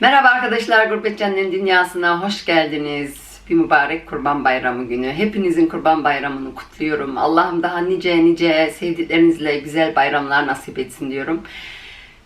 Merhaba arkadaşlar, Gurbet Cennetin Dünyası'na hoş geldiniz. Bir mübarek Kurban Bayramı günü. Hepinizin Kurban Bayramını kutluyorum. Allah'ım daha nice nice sevdiklerinizle güzel bayramlar nasip etsin diyorum.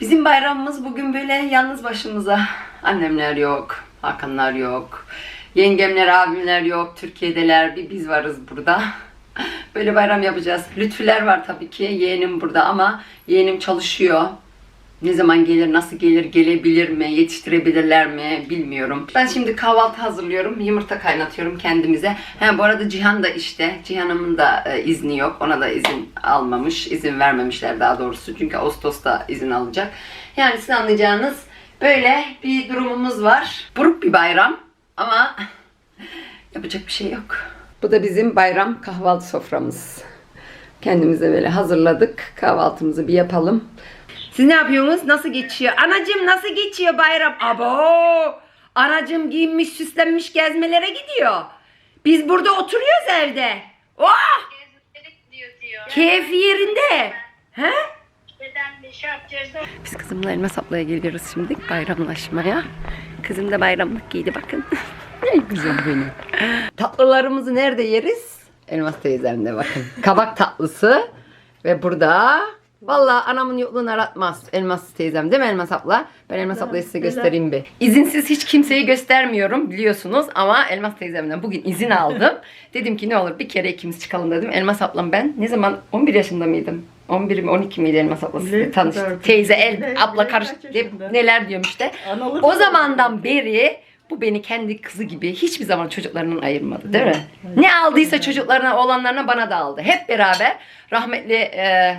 Bizim bayramımız bugün böyle yalnız başımıza. Annemler yok, Hakanlar yok, yengemler, abimler yok, Türkiye'deler, bir biz varız burada. Böyle bayram yapacağız. Lütfüler var tabii ki. Yeğenim burada ama yeğenim çalışıyor. Ne zaman gelir, nasıl gelir, gelebilir mi, yetiştirebilirler mi bilmiyorum. Ben şimdi kahvaltı hazırlıyorum, yumurta kaynatıyorum kendimize. Ha, bu arada Cihan da işte, Cihan'ımın da e, izni yok. Ona da izin almamış, izin vermemişler daha doğrusu. Çünkü Ağustos'ta izin alacak. Yani siz anlayacağınız böyle bir durumumuz var. Buruk bir bayram ama yapacak bir şey yok. Bu da bizim bayram kahvaltı soframız. Kendimize böyle hazırladık. Kahvaltımızı bir yapalım. Siz ne yapıyorsunuz? Nasıl geçiyor? Anacım nasıl geçiyor bayram? Abo! Anacım giyinmiş, süslenmiş gezmelere gidiyor. Biz burada oturuyoruz evde. Oh! Keyfi yerinde. He? Biz kızımla elma saplaya geliyoruz şimdi bayramlaşmaya. Kızım da bayramlık giydi bakın. Ey güzel benim. Tatlılarımızı nerede yeriz? Elmas teyzemde bakın. Kabak tatlısı ve burada Vallahi anamın yokluğunu aratmaz. Elmas teyzem değil mi Elmas abla? Ben Elmas ablayı size göstereyim bir. İzinsiz hiç kimseyi göstermiyorum biliyorsunuz ama Elmas teyzemden bugün izin aldım. dedim ki ne olur bir kere ikimiz çıkalım dedim. Elmas ablam ben ne zaman 11 yaşında mıydım? 11 mi 12 miydi Elmas ablası? Ne Tanıştık. Teyze el Ne- abla karış neler diyorum işte. Analık O zamandan beri bu beni kendi kızı gibi hiçbir zaman çocuklarından ayırmadı değil mi? Ne aldıysa çocuklarına olanlarına bana da aldı. Hep beraber rahmetli e,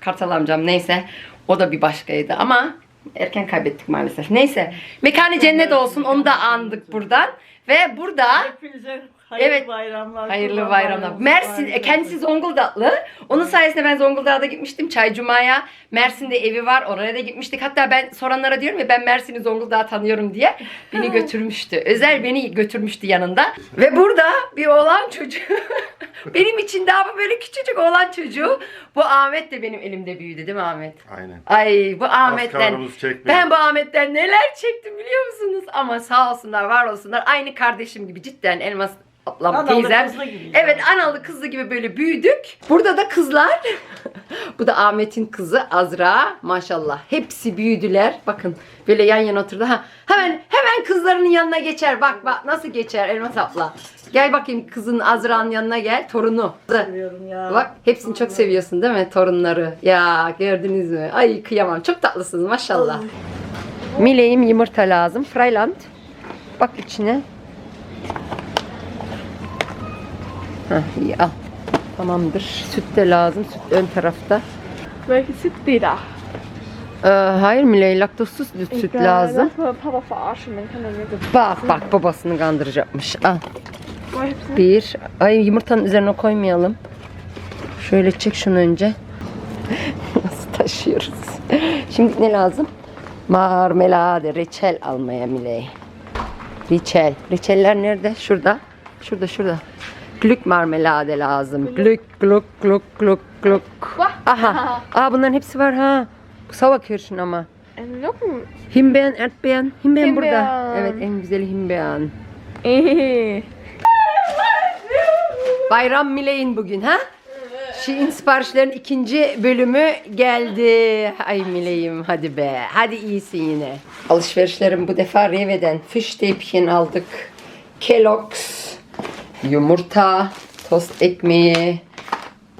Kartal amcam neyse o da bir başkaydı ama erken kaybettik maalesef. Neyse mekanı cennet olsun onu da andık buradan. Ve burada Hepinize hayırlı Evet. bayramlar. Hayırlı bayramlar. Mersin, e, kendisi. Zonguldaklı. Onun sayesinde ben Zonguldak'a da gitmiştim. Çay Cuma'ya. Mersin'de evi var. Oraya da gitmiştik. Hatta ben soranlara diyorum ya ben Mersin'i Zonguldak'ı tanıyorum diye. Beni götürmüştü. Özel beni götürmüştü yanında. Ve burada bir oğlan çocuğu. benim için daha bu böyle küçücük oğlan çocuğu. Bu Ahmet de benim elimde büyüdü değil mi Ahmet? Aynen. Ay bu Ahmet'ten ben bu Ahmet'ten neler çektim biliyor musunuz? Ama sağ olsunlar var olsunlar aynı kardeşim gibi cidden Elmas ablam Analı teyzem. kızlı gibiyiz Evet analı kızlı gibi böyle büyüdük. Burada da kızlar. bu da Ahmet'in kızı Azra. Maşallah. Hepsi büyüdüler. Bakın böyle yan yana oturdu. Ha, hemen hemen kızlarının yanına geçer. Bak bak nasıl geçer Elmas abla. Gel bakayım kızın Azra'nın yanına gel. Torunu. Seviyorum ya. Bak hepsini çok seviyorsun değil mi torunları? Ya gördünüz mü? Ay kıyamam. Çok tatlısınız maşallah. Mileyim yumurta lazım. Freiland. Bak içine. Heh, iyi al. Tamamdır. Süt de lazım. Süt ön tarafta. Welche sind die da? Ee, hayır Miley laktozsuz süt Egal, lazım. Das Bak bak babasını kandıracakmış. Al. Bir. Ay yumurtanın üzerine koymayalım. Şöyle çek şunu önce. Nasıl taşıyoruz? Şimdi ne lazım? Marmelade, reçel almaya Miley. Reçel. Reçeller nerede? Şurada. Şurada şurada. Glück marmelade lazım. Glück, glück, glück, glück, glück. Aha. Aa bunların hepsi var ha. Bu Sauerkirschen ama. Ein Locken. Himbeeren, Erdbeeren. Himbeeren burada. Himbeeren. Evet en güzeli himbeeren. Ehe. Bayram Miley'in bugün ha? Şiin siparişlerin ikinci bölümü geldi. Ay Miley'im hadi be. Hadi iyisin yine. Alışverişlerim bu defa Reve'den. Fish Stäbchen aldık. Kellogg's. Yumurta. Tost ekmeği.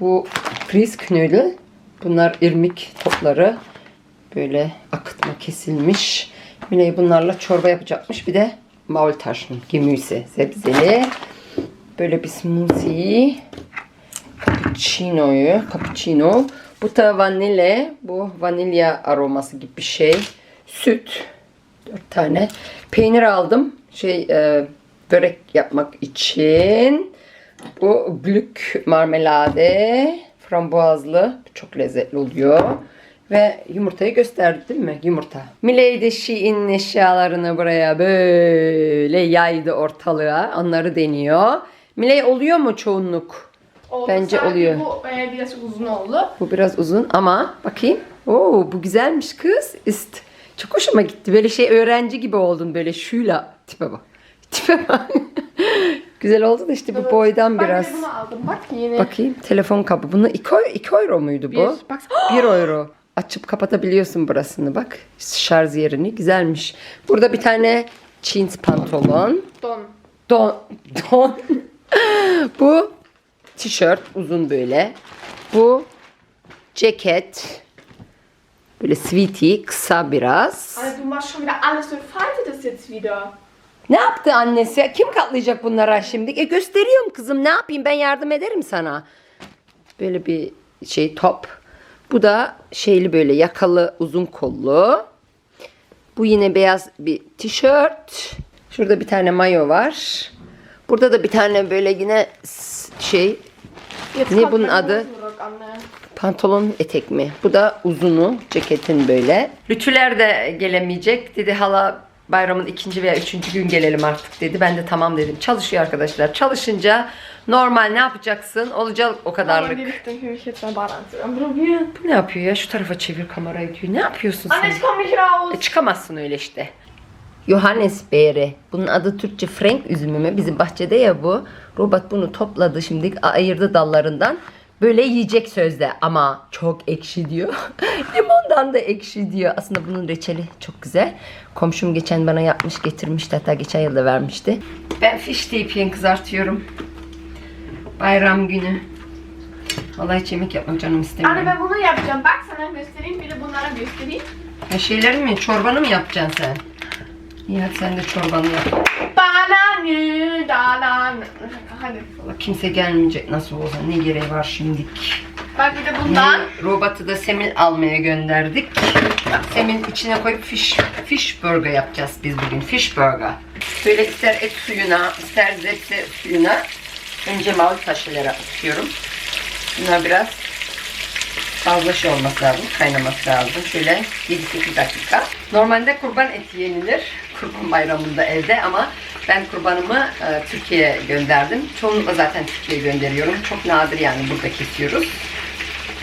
Bu Frisknödel. Bunlar irmik topları. Böyle akıtma kesilmiş. Miley bunlarla çorba yapacakmış. Bir de Maultaschen, Gemüse, sebzeli. Böyle bir smoothie. Cappuccino'yu, cappuccino. Bu da vanilya. Bu vanilya aroması gibi bir şey. Süt. Dört tane. Peynir aldım. Şey e, börek yapmak için. Bu glück marmelade. Frambuazlı. Çok lezzetli oluyor. Ve yumurtayı gösterdi değil mi? Yumurta. Miley de Shein eşyalarını buraya böyle yaydı ortalığa. Onları deniyor. Miley oluyor mu çoğunluk? Oh, Bence oluyor. Bu e, biraz uzun oldu. Bu biraz uzun ama bakayım. Oo bu güzelmiş kız. Ist Çok hoşuma gitti. Böyle şey öğrenci gibi oldun böyle şuyla. Tipe bak. Tipe bak. Güzel oldu da işte bu boydan Ben biraz. bunu aldım. Bak yeni. Bakayım telefon kabı. Bunu 2 2 euro muydu bu? Bir. Bak. 1 euro. Açıp kapatabiliyorsun burasını bak. Şarj yerini. Güzelmiş. Burada bir tane jeans pantolon. Don. Don. Don. bu tişört uzun böyle. Bu ceket. Böyle sweaty kısa biraz. Alter, du machst schon wieder alles. Du faltet es jetzt wieder. Ne yaptı annesi? Kim katlayacak bunlara şimdi? E gösteriyorum kızım. Ne yapayım? Ben yardım ederim sana. Böyle bir şey top. Bu da şeyli böyle yakalı uzun kollu. Bu yine beyaz bir tişört. Şurada bir tane mayo var. Burada da bir tane böyle yine şey Jetzt Ne bunun adı? Pantolon etek mi? Bu da uzunu ceketin böyle. Lütfüler de gelemeyecek. Dedi hala bayramın ikinci veya üçüncü gün gelelim artık dedi. Ben de tamam dedim. Çalışıyor arkadaşlar. Çalışınca normal ne yapacaksın? Olacak o kadarlık. jetzt mal Bad anziehen. Probieren. Bu ne yapıyor ya? Şu tarafa çevir kamerayı diyor. Ne yapıyorsun Anne, sen? nicht raus. E, çıkamazsın öyle işte. Johannesbeere. Bunun adı Türkçe Frank üzümü mü? Bizim bahçede ya bu. Robot bunu topladı şimdi ayırdı dallarından. Böyle yiyecek sözde ama çok ekşi diyor. Limondan da ekşi diyor. Aslında bunun reçeli çok güzel. Komşum geçen bana yapmış getirmişti. Hatta geçen yıl da vermişti. Ben fiş teypiyen kızartıyorum. Bayram günü. Vallahi hiç yemek yapmak canım istemiyor. Anne ben bunu yapacağım. Bak sana göstereyim. Bir de bunlara göstereyim. Ya şeyleri mi? Çorbanı mı yapacaksın sen? İyi hadi sen de çorbanı yap. Bananı, dalan. Hadi. Kimse gelmeyecek nasıl olsa ne gereği var şimdilik. Bak bir de bundan. Robotu da semil almaya gönderdik. Semil içine koyup fish, fish burger yapacağız biz bugün. Fish burger. Böyle ister et suyuna, ister zepse suyuna önce mavi taşları atıyorum. Bunlar biraz fazla şey olması lazım, kaynaması lazım. Şöyle 7-8 dakika. Normalde kurban eti yenilir. Kurban bayramında evde ama ben kurbanımı e, Türkiye'ye gönderdim. Çoğunlukla zaten Türkiye'ye gönderiyorum. Çok nadir yani burada kesiyoruz.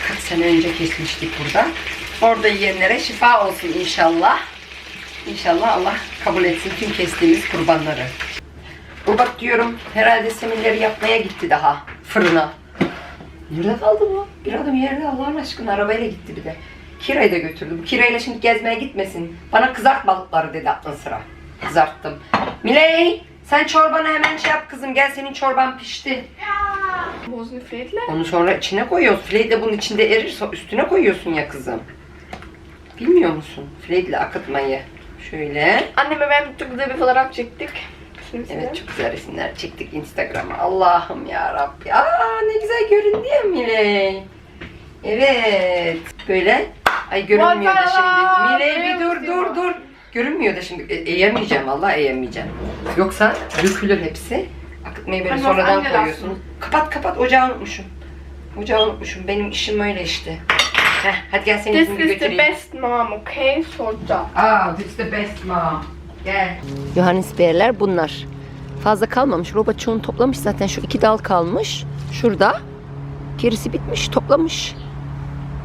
Kaç sene önce kesmiştik burada. Orada yiyenlere şifa olsun inşallah. İnşallah Allah kabul etsin tüm kestiğimiz kurbanları. Bu bak diyorum herhalde seminleri yapmaya gitti daha fırına. Nerede kaldı bu? Bir adım yerde Allah'ın aşkına arabayla gitti bir de. Kira'yı da götürdüm. Kira'yla şimdi gezmeye gitmesin. Bana kızart balıkları dedi aklın sıra. Kızarttım. Miley sen çorbanı hemen şey yap kızım. Gel senin çorban pişti. Wo ein Fledle? Onu sonra içine koyuyoruz. Fileyi de bunun içinde erir. Üstüne koyuyorsun ya kızım. Bilmiyor musun? Fileyle akıtmayı. Şöyle. Anneme ben çok güzel bir fotoğraf çektik. Evet çok güzel resimler çektik Instagram'a. Allah'ım ya Rabbi. Aa ne güzel göründü ya Miley. Evet. Böyle. Ay görünmüyor da şimdi. Miley bir dur dur dur. Görünmüyor da şimdi. E, eğemeyeceğim vallahi eğemeyeceğim. Yoksa dökülür hepsi. Akıtmayı böyle Anne, sonradan anne koyuyorsun. Kapat kapat ocağı unutmuşum. Ocağı unutmuşum. Benim işim öyle işte. Heh, hadi gel seni şimdi ist the götüreyim. best mom, okay? So da. Aa, this is the best mom. Gel. Johannisbeerler bunlar. Fazla kalmamış. Robot çoğunu toplamış zaten. Şu iki dal kalmış. Şurada. Gerisi bitmiş. Toplamış.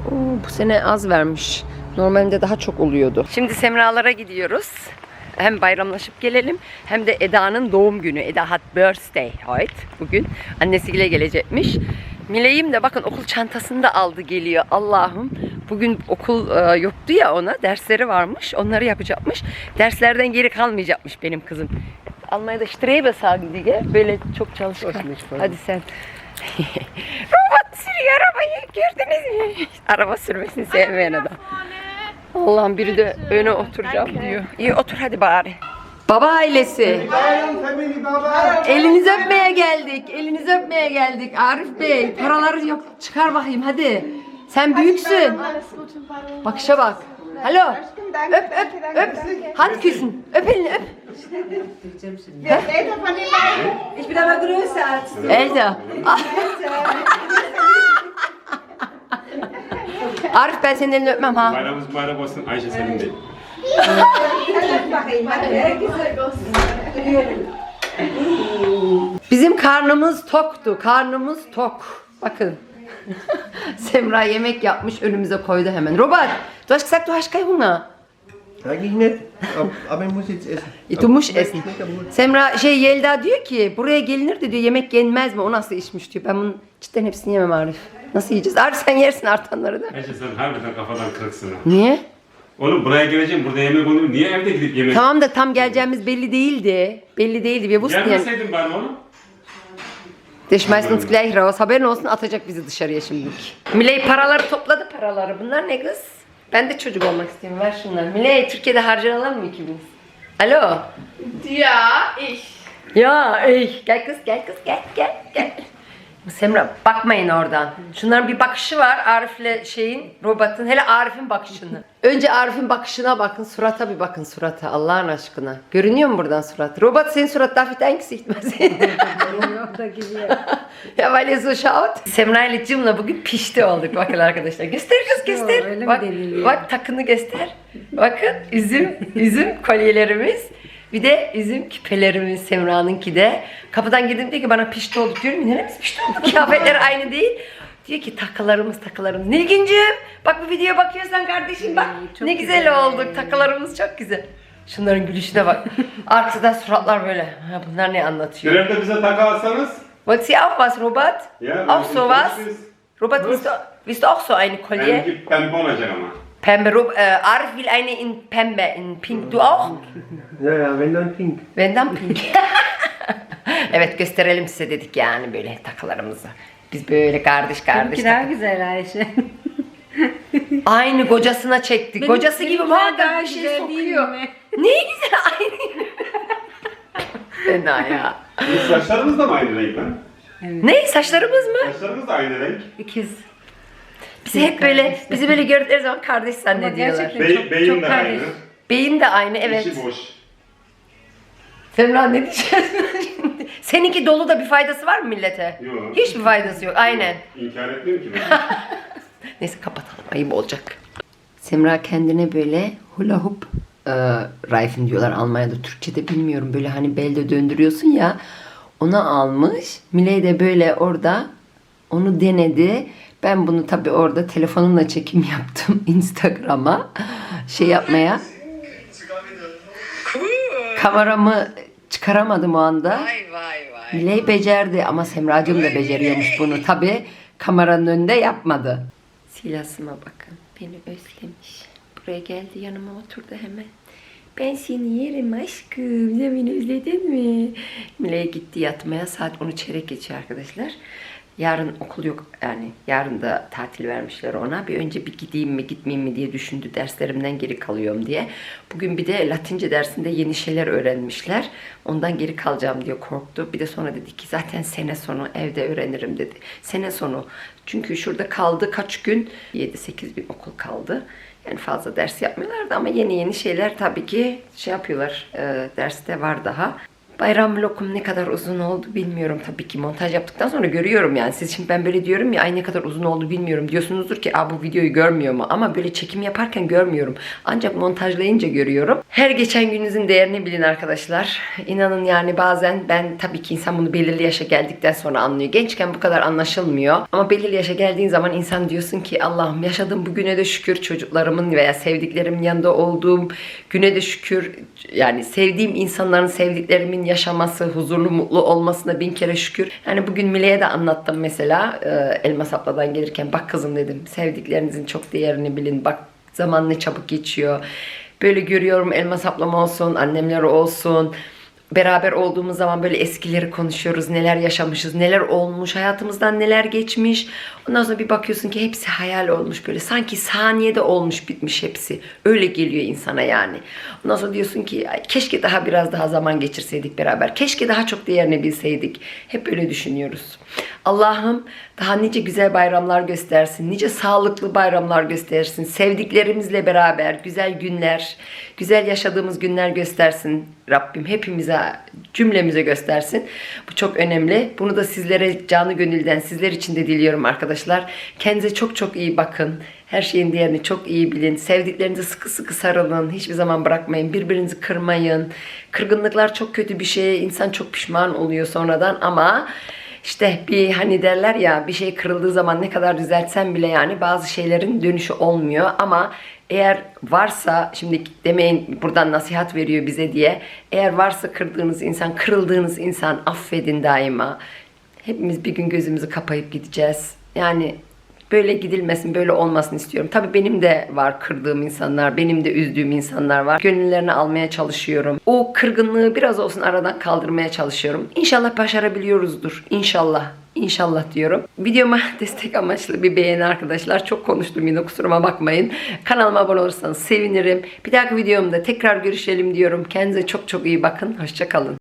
Oo, bu sene az vermiş. Normalde daha çok oluyordu. Şimdi Semralara gidiyoruz. Hem bayramlaşıp gelelim hem de Eda'nın doğum günü. Eda hat birthday heute bugün. Annesiyle gelecekmiş. Mileyim de bakın okul çantasını da aldı geliyor. Allah'ım. Bugün okul e, yoktu ya ona. Dersleri varmış. Onları yapacakmış. Derslerden geri kalmayacakmış benim kızım. Almanya'da Strebe sagen gell? Böyle çok çalışkan. Hadi sen. Robot sürüyor arabayı. Gördünüz mü? Araba sürmesini sevmeyen adam. Allah'ım biri de öne oturacağım diyor. İyi otur hadi bari. Baba ailesi. Elinizi öpmeye geldik. Elinizi öpmeye geldik. Arif Bey paraları yok. Çıkar bakayım hadi. Sen büyüksün. Bakışa bak. Alo. Öp öp öp. Hadi küsün. Öp elini öp. Ich bin aber größer als du. Elda. Arif ben senin elini öpmem ha. Bayramımız bayram olsun Ayşe senin değil. Bizim karnımız toktu. Karnımız tok. Bakın. Semra yemek yapmış önümüze koydu hemen. Robert, du hast gesagt, du hast keinen Hunger. Eigentlich nicht, ab- aber ich muss jetzt essen. E, du musst essen. Semra şey Yelda diyor ki buraya gelinirdi diyor yemek yenmez mi? O nasıl işmiş diyor. Ben bunun cidden hepsini yemem Arif. Nasıl yiyeceğiz? Arif sen yersin artanları da. Ayşe sen harbiden kafadan kırıksın ha. Niye? Oğlum buraya geleceğim, burada yemek olur. Niye evde gidip yemek? Tamam da tam geleceğimiz belli değildi. Belli değildi. Wussten ja Gelmeseydin bari oğlum. Der schmeißt uns gleich raus. Haberin olsun atacak bizi dışarıya şimdilik. Miley paraları topladı paraları. Bunlar ne kız? Ben de çocuk olmak istiyorum. Ver şunları. Miley Türkiye'de harcanalım mı ikimiz? Alo. Ja, ich. Ya ey. Gel kız gel kız gel gel gel. Semra bakmayın oradan. Şunların bir bakışı var Arif'le şeyin robotun. Hele Arif'in bakışını. Önce Arif'in bakışına bakın. Surata bir bakın surata Allah'ın aşkına. Görünüyor mu buradan surat? Robot senin surat Gesicht mal sehen? ya so schaut. Semra ile Cim'le bugün pişti olduk bakın arkadaşlar. Göster kız göster. bak, bak takını göster. Bakın üzüm üzüm kolyelerimiz. Bir de üzüm küpelerimiz Semra'nınki de. Kapıdan girdim diyor ki bana pişti olduk diyorum. ya, Neremiz pişti olduk? Kıyafetler aynı değil. Diyor ki takılarımız takılarımız. Nilgüncüğüm bak bu videoya bakıyorsan kardeşim bak. ne güzel, olduk. Takılarımız çok güzel. Şunların gülüşüne bak. Arkada suratlar böyle. Ha, bunlar ne anlatıyor? Görevde bize takı alsanız. Wollt ihr auch was, Robert? Ya, auch ben- sowas? biz- Robert, willst du, willst du auch so eine Kolye? Benimki pembe olacak ama. Pembe, Rob, äh, Arif will eine in Pembe, in Pink. Du auch? Ja, ja, wenn dann pink. Benden pink. evet gösterelim size dedik yani böyle takılarımızı. Biz böyle kardeş kardeş. Benimki daha takı- güzel Ayşe. Aynı kocasına çekti. Benim- Kocası gibi benimkiler muhakkak daha bir şey güzel değil sokuyor. mi? Ne güzel aynı. Fena ya. Biz saçlarımız da mı aynı renk lan? Ne saçlarımız mı? Saçlarımız da aynı renk. İkiz. Bizi hep böyle bizi böyle gördükleri zaman kardeş zannediyorlar. gerçekten- Be Çok- beyin çok de kardeş. aynı. Beyin de aynı evet. İçi boş. Semra ne diyeceğiz şimdi? Seninki dolu da bir faydası var mı millete? Yok. Hiçbir faydası yok. Aynen. İnkar etmiyorum ki ben. Neyse kapatalım. Ayıp olacak. Semra kendine böyle hula hoop e, Reifen diyorlar Almanya'da Türkçe'de bilmiyorum. Böyle hani belde döndürüyorsun ya. Ona almış. Miley de böyle orada onu denedi. Ben bunu tabii orada telefonumla çekim yaptım Instagram'a. Şey yapmaya. Kameramı çıkaramadım o anda. Miley becerdi ama Semracığım da beceriyormuş bunu. Tabii kameranın önünde yapmadı. Silasıma bakın. Beni özlemiş. Buraya geldi yanıma oturdu hemen. Ben seni yerim aşkım. Sen beni özledin mi? Miley gitti yatmaya. Saat 10'u çeyrek geçiyor arkadaşlar. Yarın okul yok yani yarın da tatil vermişler ona. Bir önce bir gideyim mi gitmeyeyim mi diye düşündü derslerimden geri kalıyorum diye. Bugün bir de Latince dersinde yeni şeyler öğrenmişler. Ondan geri kalacağım diye korktu. Bir de sonra dedi ki zaten sene sonu evde öğrenirim dedi. Sene sonu çünkü şurada kaldı kaç gün 7-8 gün okul kaldı. Yani fazla ders yapmıyorlardı ama yeni yeni şeyler tabii ki şey yapıyorlar. E, derste var daha. Bayram vlogum ne kadar uzun oldu bilmiyorum tabii ki. Montaj yaptıktan sonra görüyorum yani. Siz şimdi ben böyle diyorum ya ay ne kadar uzun oldu bilmiyorum. diyorsunuzdur ki Aa, bu videoyu görmüyor mu? Ama böyle çekim yaparken görmüyorum. Ancak montajlayınca görüyorum. Her geçen gününüzün değerini bilin arkadaşlar. İnanın yani bazen ben tabii ki insan bunu belirli yaşa geldikten sonra anlıyor. Gençken bu kadar anlaşılmıyor. Ama belirli yaşa geldiğin zaman insan diyorsun ki Allah'ım yaşadığım bu güne de şükür. Çocuklarımın veya sevdiklerimin yanında olduğum güne de şükür. Yani sevdiğim insanların sevdiklerimin yaşaması, huzurlu, mutlu olmasına bin kere şükür. Yani bugün Mile'ye de anlattım mesela e, Elmas abladan gelirken bak kızım dedim sevdiklerinizin çok değerini bilin bak zaman ne çabuk geçiyor. Böyle görüyorum Elmas ablam olsun, annemler olsun. Beraber olduğumuz zaman böyle eskileri konuşuyoruz. Neler yaşamışız, neler olmuş, hayatımızdan neler geçmiş. Ondan sonra bir bakıyorsun ki hepsi hayal olmuş böyle. Sanki saniyede olmuş bitmiş hepsi. Öyle geliyor insana yani. Ondan sonra diyorsun ki "Ay, keşke daha biraz daha zaman geçirseydik beraber. Keşke daha çok değerini bilseydik. Hep öyle düşünüyoruz. Allah'ım daha nice güzel bayramlar göstersin. Nice sağlıklı bayramlar göstersin. Sevdiklerimizle beraber güzel günler, güzel yaşadığımız günler göstersin. Rabbim hepimize, cümlemize göstersin. Bu çok önemli. Bunu da sizlere canı gönülden, sizler için de diliyorum arkadaşlar. Kendinize çok çok iyi bakın. Her şeyin değerini çok iyi bilin. Sevdiklerinize sıkı sıkı sarılın. Hiçbir zaman bırakmayın. Birbirinizi kırmayın. Kırgınlıklar çok kötü bir şey. İnsan çok pişman oluyor sonradan ama işte bir hani derler ya bir şey kırıldığı zaman ne kadar düzeltsen bile yani bazı şeylerin dönüşü olmuyor ama eğer varsa şimdi demeyin buradan nasihat veriyor bize diye eğer varsa kırdığınız insan kırıldığınız insan affedin daima hepimiz bir gün gözümüzü kapayıp gideceğiz yani böyle gidilmesin, böyle olmasın istiyorum. Tabii benim de var kırdığım insanlar, benim de üzdüğüm insanlar var. Gönüllerini almaya çalışıyorum. O kırgınlığı biraz olsun aradan kaldırmaya çalışıyorum. İnşallah başarabiliyoruzdur. İnşallah. İnşallah diyorum. Videoma destek amaçlı bir beğeni arkadaşlar. Çok konuştum yine kusuruma bakmayın. Kanalıma abone olursanız sevinirim. Bir dahaki videomda tekrar görüşelim diyorum. Kendinize çok çok iyi bakın. Hoşçakalın.